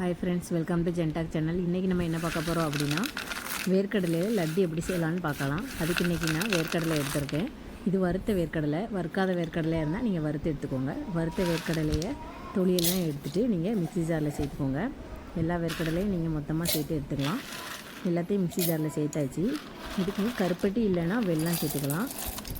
Hi friends welcome to Gentalk channel இன்றைக்கி நம்ம என்ன பார்க்க போகிறோம் அப்படின்னா வேர்க்கடலையில் லட்டு எப்படி செய்யலாம்னு பார்க்கலாம். அதுக்கு இன்றைக்கி நான் வேர்க்கடலை எடுத்திருக்கேன். இது வறுத்த வேர்க்கடலை. வறுக்காத வேர்க்கடலையாக இருந்தால் நீங்கள் வறுத்து எடுத்துக்கோங்க. வறுத்த வேர்க்கடலையை தொழிலெல்லாம் எடுத்துகிட்டு நீங்கள் மிக்சி ஜாரில் சேர்த்துக்கோங்க. எல்லா வேர்க்கடலையும் நீங்கள் மொத்தமாக சேர்த்து எடுத்துக்கலாம். எல்லாத்தையும் மிக்சி ஜாரில் சேர்த்தாச்சு. இதுக்கு கருப்பட்டி இல்லைன்னா வெள்ளம் சேர்த்துக்கலாம்.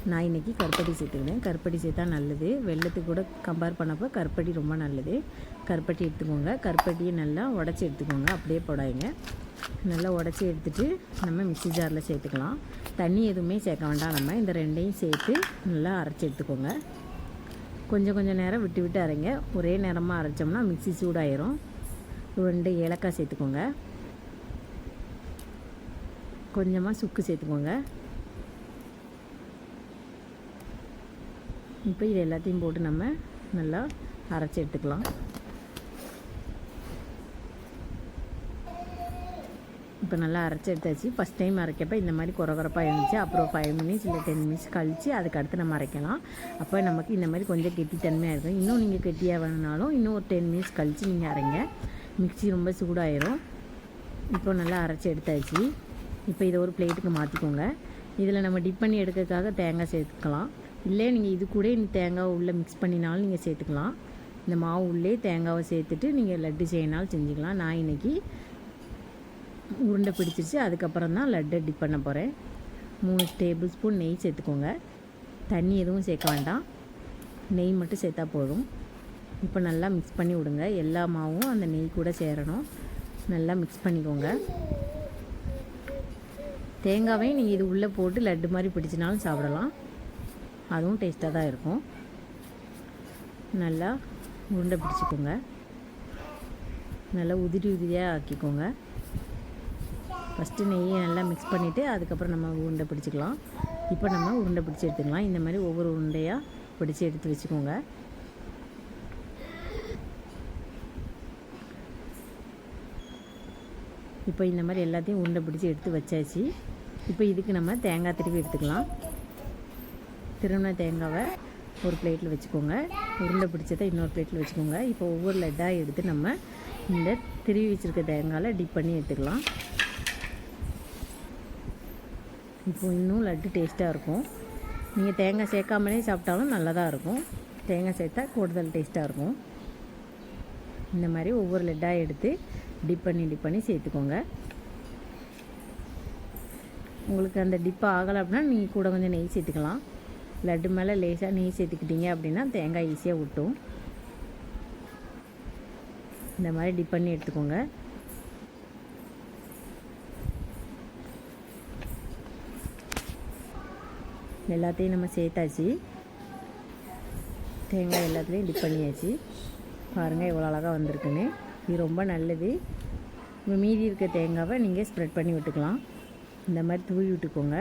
நான் இன்றைக்கி கருப்பட்டி சேர்த்துக்கிறேன். கருப்பட்டி சேர்த்தா நல்லது. வெள்ளத்துக்கு கூட கம்பேர் பண்ணப்போ கருப்பட்டி ரொம்ப நல்லது. கருப்பட்டி எடுத்துக்கோங்க. கருப்பட்டியை நல்லா உடச்சி எடுத்துக்கோங்க. அப்படியே போடாதீங்க. நல்லா உடச்சி எடுத்துகிட்டு நம்ம மிக்ஸி ஜாரில் சேர்த்துக்கலாம். தண்ணி எதுவுமே சேர்க்க வேண்டாம் நம்ம. இந்த ரெண்டையும் சேர்த்து நல்லா அரைச்சி எடுத்துக்கோங்க. கொஞ்சம் கொஞ்சம் நேரம் விட்டு விட்டு அரைங்க. ஒரே நேரமாக அரைச்சோம்னா மிக்ஸி சூடாயிரும். ரெண்டு ஏலக்காய் சேர்த்துக்கோங்க. கொஞ்சமாக சுக்கு சேர்த்துக்கோங்க. இப்போ இது எல்லாத்தையும் போட்டு நம்ம நல்லா அரைச்சி எடுத்துக்கலாம். இப்போ நல்லா அரைச்சி எடுத்தாச்சு. ஃபஸ்ட் டைம் அரைக்கப்போ இந்த மாதிரி குறகுறப்பாக இருந்துச்சு. அப்புறம் ஃபைவ் மினிட்ஸ் இல்லை டென் மினிட்ஸ் கழித்து அதுக்கு அடுத்து நம்ம அரைக்கலாம். அப்போ நமக்கு இந்த மாதிரி கொஞ்சம் கெட்டித்தன்மையாக இருக்கும் இன்னும் நீங்கள் கெட்டியாக வேணுனாலும் இன்னும் ஒரு டென் மினிட்ஸ் கழித்து நீங்கள் அரைங்க. மிக்சி ரொம்ப சூடாயிரும். இப்போ நல்லா அரைச்சி எடுத்தாச்சு. இப்போ இதை ஒரு பிளேட்டுக்கு மாற்றிக்கோங்க இதில் நம்ம டிப் பண்ணி எடுக்கிறதுக்காக தேங்காய் சேர்த்துக்கலாம். இல்லை நீங்கள் இது கூட இந்த தேங்காவை உள்ளே மிக்ஸ் பண்ணினாலும் நீங்கள் சேர்த்துக்கலாம். இந்த மாவு உள்ளே தேங்காவை சேர்த்துட்டு நீங்கள் லட்டு செய்யினாலும் செஞ்சுக்கலாம். நான் இன்றைக்கி உருண்டை பிடிச்சிருச்சு. அதுக்கப்புறம் தான் லட்டை டிப் பண்ண போகிறேன் மூணு டேபிள் ஸ்பூன் நெய் சேர்த்துக்கோங்க. தண்ணி எதுவும் சேர்க்க வேண்டாம். நெய் மட்டும் சேர்த்தா போதும். இப்போ நல்லா மிக்ஸ் பண்ணி விடுங்க. எல்லா மாவும் அந்த நெய் கூட சேரணும். நல்லா மிக்ஸ் பண்ணிக்கோங்க. தேங்காவையும் நீங்கள் இது உள்ளே போட்டு லட்டு மாதிரி பிடிச்சினாலும் சாப்பிடலாம். அதுவும் டேஸ்ட்டாக தான் இருக்கும். நல்லா உருண்டை பிடிச்சிக்கோங்க. நல்லா உதிரி உதிரியாக ஆக்கிக்கோங்க. ஃபஸ்ட்டு நெய்யை நல்லா மிக்ஸ் பண்ணிவிட்டு அதுக்கப்புறம் நம்ம உருண்டை பிடிச்சிக்கலாம். இப்போ நம்ம உருண்டை பிடிச்சி எடுத்துக்கலாம். இந்த மாதிரி ஒவ்வொரு உருண்டையாக பிடிச்சி எடுத்து வச்சுக்கோங்க. இப்போ இந்த மாதிரி எல்லாத்தையும் உருண்டை பிடிச்சி எடுத்து வச்சாச்சு. இப்போ இதுக்கு நம்ம தேங்காய் திருவி எடுத்துக்கலாம். திருவண்ணா தேங்காவை ஒரு பிளேட்டில் வச்சுக்கோங்க. உருண்டை பிடிச்சதை இன்னொரு பிளேட்டில் வச்சுக்கோங்க. இப்போ ஒவ்வொரு லட்டாக எடுத்து நம்ம இந்த திருவி வச்சுருக்க தேங்காயில் டிப் பண்ணி எடுத்துக்கலாம். இப்போ இன்னும் லட்டு டேஸ்ட்டாக இருக்கும். நீங்கள் தேங்காய் சேர்க்காமலே சாப்பிட்டாலும் நல்லதாக இருக்கும். தேங்காய் சேர்த்தா கூடுதல் டேஸ்ட்டாக இருக்கும். இந்த மாதிரி ஒவ்வொரு லெட்டாக எடுத்து டிப் பண்ணி டிப் பண்ணி சேர்த்துக்கோங்க. உங்களுக்கு அந்த டிப் ஆகலை அப்படின்னா நீங்கள் கூட கொஞ்சம் நெய் சேர்த்துக்கலாம். லட்டு மேலே லேசாக நெய் சேர்த்துக்கிட்டீங்க அப்படின்னா தேங்காய் ஈஸியாக விட்டும் இந்த மாதிரி டிப் பண்ணி எடுத்துக்கோங்க. எல்லாத்தையும் நம்ம சேர்த்தாச்சு. தேங்காய் எல்லாத்துலேயும் டிப் பண்ணியாச்சு. பாருங்கள் எவ்வளோ அழகாக வந்திருக்குன்னு. இது ரொம்ப நல்லது. மீதி இருக்க தேங்காவை நீங்கள் ஸ்ப்ரெட் பண்ணி விட்டுக்கலாம். இந்த மாதிரி தூவி விட்டுக்கோங்க.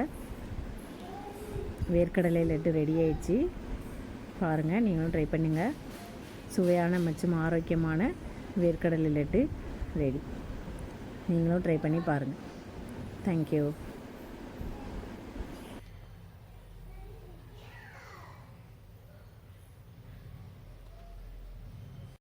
வேர்க்கடலை லட்டு ரெடி ஆயிடுச்சு. பாருங்கள் நீங்களும் ட்ரை பண்ணுங்கள் சுவையான மற்றும் ஆரோக்கியமான வேர்க்கடலை லட்டு ரெடி நீங்களும் ட்ரை பண்ணி பாருங்கள் தேங்க்யூ